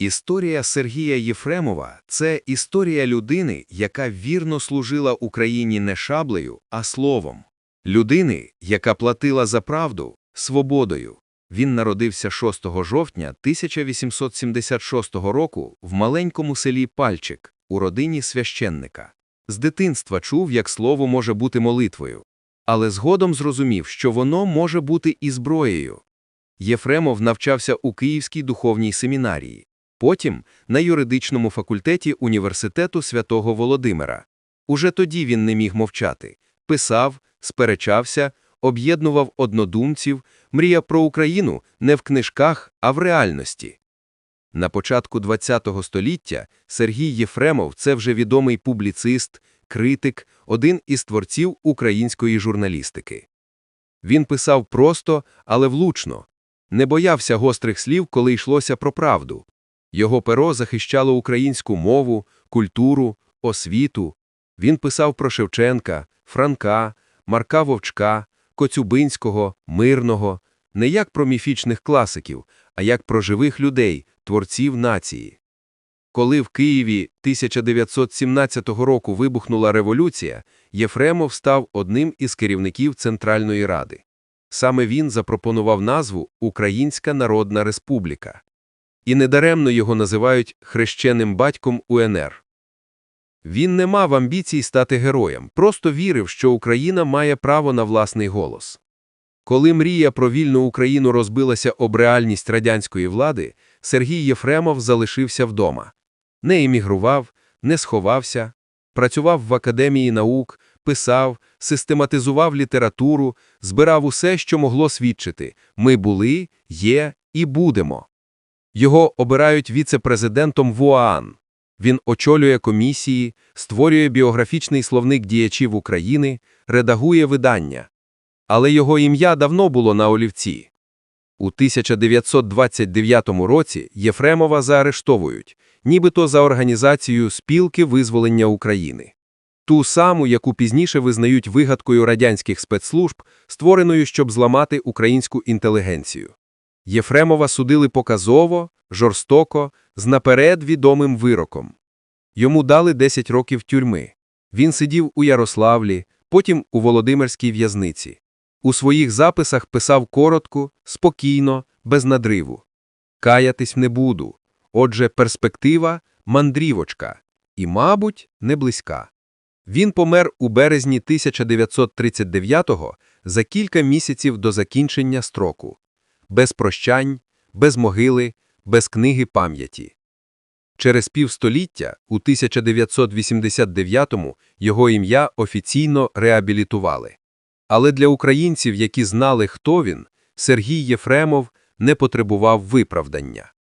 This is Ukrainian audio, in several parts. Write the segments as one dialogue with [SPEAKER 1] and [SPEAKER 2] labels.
[SPEAKER 1] Історія Сергія Єфремова – це історія людини, яка вірно служила Україні не шаблею, а словом. Людини, яка платила за правду свободою. Він народився 6 жовтня 1876 року в маленькому селі Пальчик у родині священника. З дитинства чув, як слово може бути молитвою, але згодом зрозумів, що воно може бути і зброєю. Єфремов навчався у Київській духовній семінарії, потім на юридичному факультеті Університету Святого Володимира. Уже тоді він не міг мовчати, писав, сперечався, об'єднував однодумців, мріяв про Україну не в книжках, а в реальності. На початку ХХ століття Сергій Єфремов – це вже відомий публіцист, критик, один із творців української журналістики. Він писав просто, але влучно, не боявся гострих слів, коли йшлося про правду. Його перо захищало українську мову, культуру, освіту. Він писав про Шевченка, Франка, Марка Вовчка, Коцюбинського, Мирного, не як про міфічних класиків, а як про живих людей, творців нації. Коли в Києві 1917 року вибухнула революція, Єфремов став одним із керівників Центральної Ради. Саме він запропонував назву Українська Народна Республіка. І недаремно його називають хрещеним батьком УНР. Він не мав амбіцій стати героєм, просто вірив, що Україна має право на власний голос. Коли мрія про вільну Україну розбилася об реальність радянської влади, Сергій Єфремов залишився вдома. Не емігрував, не сховався, працював в Академії наук, писав, систематизував літературу, збирав усе, що могло свідчити «ми були, є і будемо». Його обирають віце-президентом в ОАН. Він очолює комісії, створює біографічний словник діячів України, редагує видання. Але його ім'я давно було на олівці. У 1929 році Єфремова заарештовують, нібито за організацією спілки визволення України. Ту саму, яку пізніше визнають вигадкою радянських спецслужб, створеною, щоб зламати українську інтелігенцію. Єфремова судили показово, жорстоко, з наперед відомим вироком. Йому дали 10 років тюрми. Він сидів у Ярославлі, потім у Володимирській в'язниці. У своїх записах писав коротко, спокійно, без надриву. Каятись не буду. Отже, перспектива – мандрівочка. І, мабуть, не близька. Він помер у березні 1939-го за кілька місяців до закінчення строку. Без прощань, без могили, без книги пам'яті. Через півстоліття, у 1989-му, його ім'я офіційно реабілітували. Але для українців, які знали, хто він, Сергій Єфремов не потребував виправдання.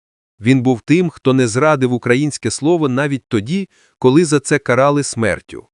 [SPEAKER 1] Він був тим, хто не зрадив українське слово навіть тоді, коли за це карали смертю.